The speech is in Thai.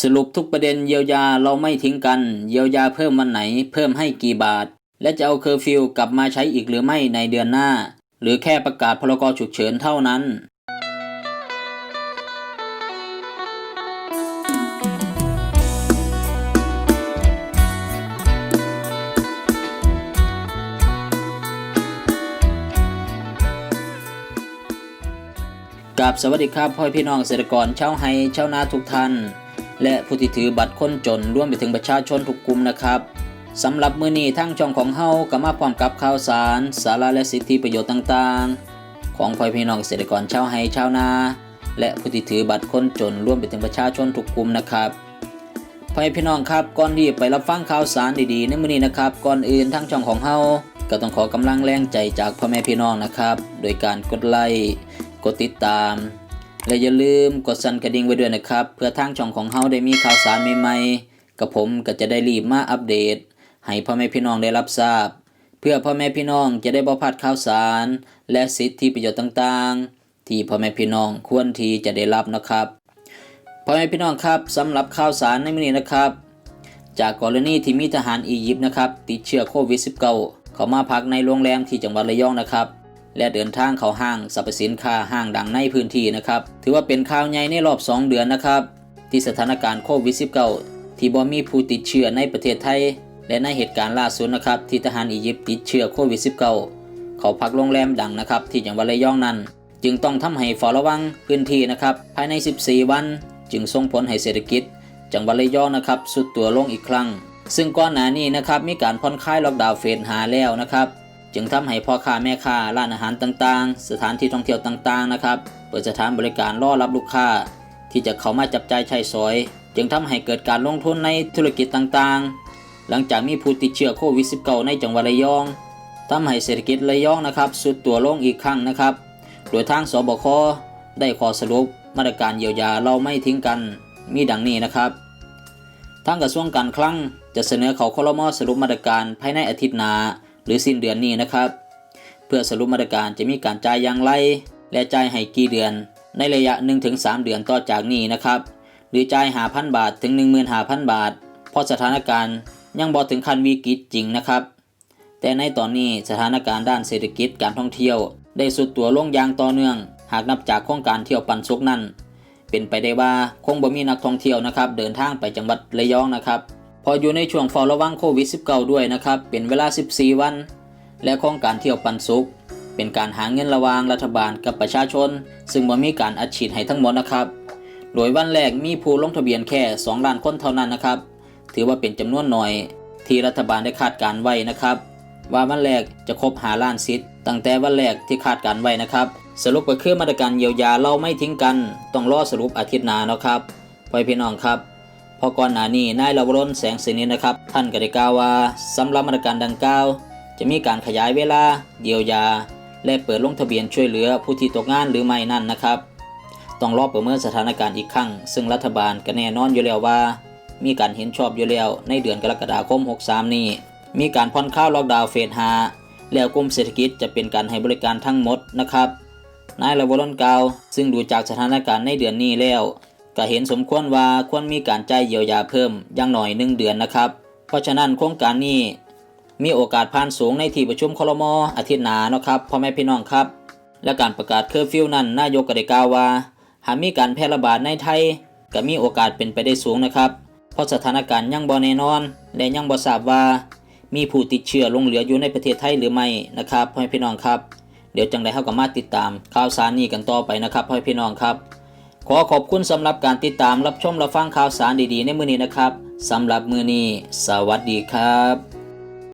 สรุปทุกประเด็นเยียวยาเราไม่ทิ้งกัน เยียวยาเพิ่มวันไหน เพิ่มให้กี่บาท และจะเอาเคอร์ฟิวกลับมาใช้อีกหรือไม่ในเดือนหน้า หรือแค่ประกาศพรกฉุกเฉินเท่านั้นกับสวัสดีครับพ่อพี่น้องเกษตรกรชาวไฮชาวนาทุกท่าน และผู้ที่ถือบัตรคนจนร่วมไปถึงประชาชนทุกกลุ่มนะครับสำหรับมื้อนี้ทั้งช่องของเฮาก็มาพร้อมกับข่าวสาร สาระและสิทธิประโยชน์ต่างๆ ของพ่อพี่น้องเกษตรกรชาวไฮชาวนา และผู้ที่ถือบัตรคนจนร่วมไปถึงประชาชนทุกกลุ่มนะครับพ่อพี่น้องครับก่อนที่ไปรับฟังข่าวสารดีๆในมื้อนี้นะครับก่อนอื่นทั้งช่องของเฮาก็ต้องขอกำลังแรงใจจากพ่อแม่พี่น้องนะครับ โดยการกดไลค์กดติดตาม และอย่าลืมกดสั่นกระดิ่งไว้ด้วยนะครับ เพื่อทางช่องของเฮาได้มีข่าวสารใหม่ๆกับผมก็จะได้รีบมาอัปเดต ให้พ่อแม่พี่น้องได้รับทราบ เพื่อพ่อแม่พี่น้องจะได้บ่พลาดข่าวสาร และสิทธิประโยชน์ต่างๆ ที่พ่อแม่พี่น้องควรที่จะได้รับนะครับพ่อแม่พี่น้องครับสำหรับข่าวสารในมื้อนี้นะครับ จากกรณีที่มีทหารอียิปต์นะครับติดเชื้อโควิด -19 เขามาพักในโรงแรมที่จังหวัดระยองนะครับ และเดินทางเข้าห้างสรรพสินค้าห้างดังในพื้นที่นะครับ ถือว่าเป็นข่าวใหญ่ในรอบ 2 เดือนนะครับ ที่สถานการณ์โควิด -19 ที่บ่มีผู้ติดเชื้อในประเทศไทย และในเหตุการณ์ล่าสุดนะครับ ที่ทหารอียิปต์ติดเชื้อโควิด -19 เขาพักโรงแรมดังนะครับ ที่จังหวัดระยองนั้น จึงต้องทำให้เฝ้าระวังพื้นที่นะครับภายใน 14 วัน จึงส่งผลให้เศรษฐกิจ จังหวัดระยองนะครับสุดตัวลงอีกครั้ง ซึ่งก่อนหน้านี้นะครับมีการผ่อนคลายล็อกดาวน์เฟสหาแล้วนะครับ จึงทำให้พ่อค้าแม่ค้าร้านอาหารต่างๆ สถานที่ท่องเที่ยวต่างๆนะครับเปิดสถานบริการรอรับลูกค้า ที่จะเข้ามาจับจ่ายใช้สอย จึงทำให้เกิดการลงทุนในธุรกิจต่างๆ หลังจากมีผู้ติดเชื้อโควิด -19 ในจังหวัดระยองทำให้เศรษฐกิจระยองนะครับสุดตัวลงอีกครั้งนะครับ โดยทางสบคได้ขอสรุปมาตรการเยียวยาเราไม่ทิ้งกันมีดังนี้นะครับทางกระทรวงการคลังจะเสนอเขาคลมอสรุปมาตรการภายในอาทิตย์หน้า หรือสิ้นเดือนนี้นะครับ เพื่อสรุปมาตรการจะมีการจ่ายอย่างไร และจ่ายให้กี่เดือน ในระยะ 1-3 เดือนต่อจากนี้นะครับ หรือจ่าย5,000บาทถึง 15,000 บาท เพราะสถานการณ์ยังบ่ถึงขั้นวิกฤตจริงนะครับ แต่ในตอนนี้สถานการณ์ด้านเศรษฐกิจการท่องเที่ยว ได้สุดตัวลงอย่างต่อเนื่อง หากนับจากโครงการเที่ยวปันสุกนั้น เป็นไปได้ว่าคงบ่มีนักท่องเที่ยวนะครับ เดินทางไปจังหวัดระยองนะครับ พออยู่ในช่วงเฝ้าระวังโควิด -19 ด้วยนะครับ เป็นเวลา 14 วัน และโครงการเที่ยวปันสุกเป็นการหาเงินระวางรัฐบาลกับประชาชน ซึ่งบ่มีการอัดฉีดให้ทั้งหมดนะครับ โดยวันแรกมีผู้ลงทะเบียนแค่ 2 ล้านคนเท่านั้นนะครับ ถือว่าเป็นจำนวนหน่อย ที่รัฐบาลได้คาดการไว้นะครับ ว่าวันแรกจะครบหาล้านสิทธิ์ตั้งแต่วันแรกที่คาดการไว้นะครับ สรุปก็คือมาตรการเยียวยาเราไม่ทิ้งกัน ต้องรอสรุปอาทิตย์หน้านะครับพ่อพี่น้องครับ พอก่อนหน้านี้นายลาวรนแสงสินินนะครับ ท่านก็ได้กล่าวว่าสำหรับมาตรการดังกล่าวจะมีการขยายเวลาเยียวยา และเปิดลงทะเบียนช่วยเหลือผู้ที่ตกงานหรือไม่นั่นนะครับ ต้องรอประเมินสถานการณ์อีกครั้ง ซึ่งรัฐบาลก็แน่นอนอยู่แล้วว่า มีการเห็นชอบอยู่แล้วในเดือนกรกฎาคม 63 นี้ มีการผ่อนคลายล็อกดาวน์เฟส5แล้วกลุ่มเศรษฐกิจจะเป็นการให้บริการทั้งหมดนะครับนายลาวรนกล่าวซึ่งดูจากสถานการณ์ในเดือนนี้แล้ว ก็เห็นสมควรว่าควรมีการจ่ายเยียวยาเพิ่มอย่างหน่อยหนึ่งเดือนนะครับ เพราะฉะนั้นโครงการนี้มีโอกาสผ่านสูงในที่ประชุมคลมออาทิตย์หน้านะครับพ่อแม่พี่น้องครับ และการประกาศเคอร์ฟิวนั้นนายกก็ได้กล่าวว่า หากมีการแพร่ระบาดในไทย ก็มีโอกาสเป็นไปได้สูงนะครับ เพราะสถานการณ์ยังบ่แน่นอน และยังบ่ทราบว่า มีผู้ติดเชื้อลงเหลืออยู่ในประเทศไทยหรือไม่นะครับพ่อแม่พี่น้องครับ เดี๋ยวจังไดเฮาก็มาติดตามข่าวสารนี้กันต่อไปนะครับพ่อแม่พี่น้องครับ ขอขอบคุณสำหรับการติดตามรับชมรับฟังข่าวสารดีๆ ในมือนี้นะครับสำหรับมือนี้ สวัสดีครับ